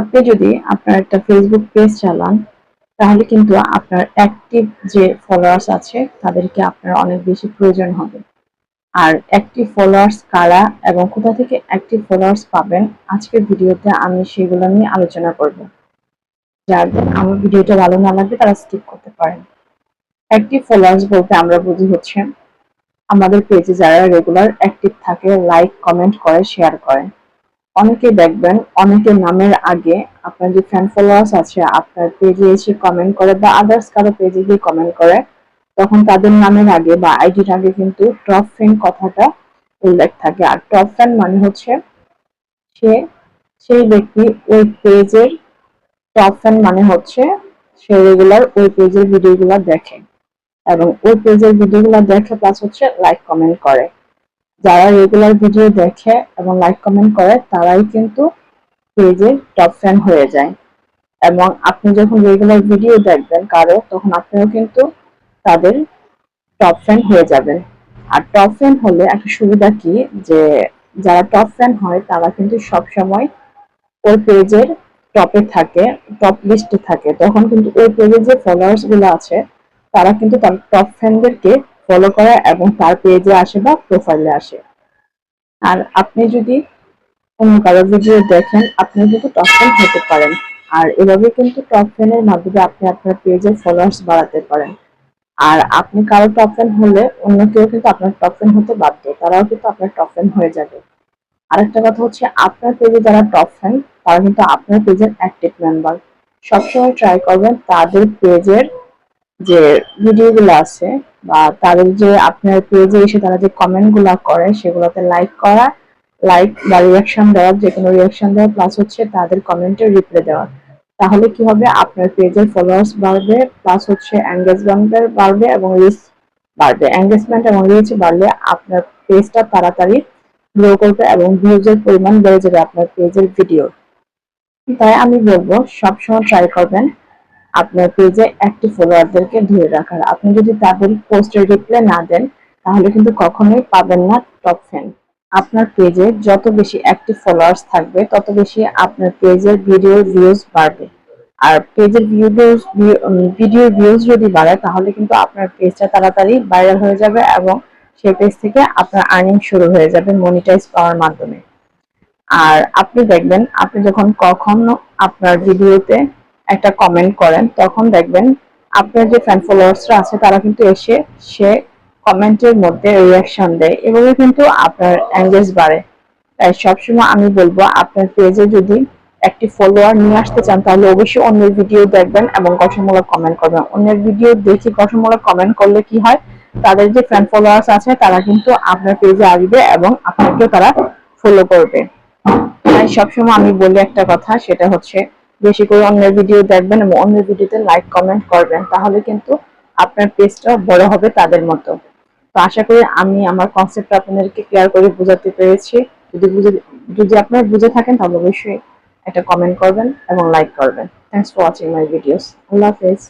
আপনি যদি আপনার একটা ফেসবুক পেজ চালান, তাহলে কিন্তু আপনার অ্যাক্টিভ যে ফলোয়ার্স আছে, তাদেরকে আপনার অনেক বেশি প্রয়োজন হবে। আর অ্যাক্টিভ ফলোয়ার্স কারা এবং কোথা থেকে অ্যাক্টিভ ফলোয়ার্স পাবেন, আজকের ভিডিওতে আমি সেগুলো নিয়ে আলোচনা করব। যাদের আমার ভিডিওটা ভালো না লাগবে তারা স্কিপ করতে পারেন। অ্যাক্টিভ ফলোয়ার্স বলতে আমরা বুঝি হচ্ছে, আমাদের পেজে যারা রেগুলার অ্যাক্টিভ থাকে লাইক কমেন্ট করে শেয়ার করে। অনেকে দেখবেন অনেকের নামের আগে আপনার যে ফ্যান ফলোয়ার্স আছে, আপনার পেজে এসে কমেন্ট করে বা আদার্স কারও পেজে গিয়ে কমেন্ট করে, তখন তাদের নামের আগে বা আইডির আগে কিন্তু টপ ফ্যান কথাটা উল্লেখ থাকে। আর টপ ফ্যান মানে হচ্ছে সে, সেই ব্যক্তি ওই পেজের টপ ফ্যান মানে হচ্ছে সে রেগুলার ওই পেজের ভিডিওগুলো দেখে। এবং ওই পেজের ভিডিওগুলো দেখে প্লাস হচ্ছে লাইক কমেন্ট করে। যারা রেগুলার ভিডিও দেখে এবং লাইক কমেন্ট করে, তারাই কিন্তু পেজের টপ ফ্যান হয়ে যায়। এবং আপনি যখন রেগুলার ভিডিও দেখবেন কারও, তখন আপনিও কিন্তু তাদের টপ ফ্যান হয়ে যাবেন। আর টপ ফ্যান হলে একটা সুবিধা কি? যে যারা টপ ফ্যান হয়, তারা কিন্তু সব সময় ওই পেজের টপে থাকে টপ লিস্টে থাকে। তখন কিন্তু ওই পেজের যে ফলোয়ার্সগুলো আছে, তারা কিন্তু তার টপ ফ্যানদেরকে ফলো করে এবং তার পেজে আসে বা প্রোফাইলে আসে। আর আপনি যদি অন্য কারও ভিডিও দেখেন, আপনি কিন্তু টপ ফ্যান হতে পারেন। আর এভাবে কিন্তু টপ ফ্যানের মাধ্যমে আপনি আপনার পেজের ফলোয়ার্স বাড়াতে পারেন। আর আপনি কারও টপ ফ্যান হলে অন্য কেউ কিন্তু আপনার টপ ফ্যান হতে বাধ্য, তারাও কিন্তু আপনার টপ ফ্যান হয়ে যাবে। আরেকটা কথা হচ্ছে, আপনার পেজে যারা টপ ফ্যান তারা কিন্তু আপনার পেজের অ্যাক্টিভ মেম্বার সবসময় ট্রাই করবেন তাদের পেজের যে ভিডিওগুলো আছে বা তাদের যে আপনার পেজে এসে তারা যে কমেন্টগুলা করে, সেগুলোতে লাইক করা লাইক বা রিয়াকশন দেওয়া যে কোনো রিয়াকশন দেওয়া প্লাস হচ্ছে তাদের কমেন্টের রিপ্লাই দেওয়া। তাহলে কি হবে? আপনার পেজের ফলোয়ার্স বাড়বে প্লাস হচ্ছে এঙ্গেজমেন্টের বাড়বে এবং রিচ বাড়বে। এঙ্গেজমেন্ট এবং রিচ বাড়লে আপনার পেজটা তাড়াতাড়ি গ্রো করবে এবং ভিউজের পরিমাণ বেড়ে যাবে আপনার পেজের ভিডিও তাই আমি বলব, সবসময় ট্রাই করবেন। আপনার পেজে অ্যাক্টিভ ফলোয়ারদেরকে ধরে রাখার। আপনি যদি তাদের পোস্টের রিপ্লাই না দেন, তাহলে কিন্তু কখনোই পাবেন না টপ ফ্যান আপনার পেজে যত বেশি অ্যাক্টিভ ফলোয়ার্স থাকবে, তত বেশি আপনার পেজের ভিডিও ভিউজ বাড়বে। আর পেজের ভিডিওস ভিডিও ভিউজ যদি বাড়ে, তাহলে কিন্তু আপনার পেজটা তাড়াতাড়ি ভাইরাল হয়ে যাবে এবং সেই পেজ থেকে আপনার আর্নিং শুরু হয়ে যাবে মনিটাইজ পাওয়ার মাধ্যমে। আর আপনি দেখবেন, আপনি যখন কখনো আপনার ভিডিওতে একটা কমেন্ট করেন, তখন দেখবেন আপনার যে ফ্যান ফলোয়ার্সরা আছে, তারা কিন্তু এসে সে কমেন্টের মধ্যে রিয়াকশন দেয় এভাবে কিন্তু আপনার এঙ্গেজ বাড়ে। তাই সবসময় আমি বলব, আপনার পেজে যদি একটি ফলোয়ার নিয়ে আসতে চান, তাহলে অবশ্যই অন্যের ভিডিও দেখবেন এবং গঠনমূলক কমেন্ট করবেন। অন্যের ভিডিও দেখে গঠনমূলক কমেন্ট করলে কি হয়? তাদের যে ফ্যান ফলোয়ার্স আছে, তারা কিন্তু আপনার পেজে আসবে এবং আপনাকে তারা ফলো করবে। তাই সবসময় আমি বলি একটা কথা, সেটা হচ্ছে বেশি করে অন্যের ভিডিও দেখবেন এবং অন্যের ভিডিওতে লাইক কমেন্ট করবেন, তাহলে কিন্তু আপনার পেজটা বড় হবে তাদের মতো। তো আশা করি আমি আমার কনসেপ্ট আপনাদেরকে ক্লিয়ার করে বোঝাতে পেরেছি। যদি বুঝে, যদি আপনারা বুঝে থাকেন, তাহলে অবশ্যই একটা কমেন্ট করবেন এবং লাইক করবেন। Thanks for watching my videos আল্লাহ হাফেজ।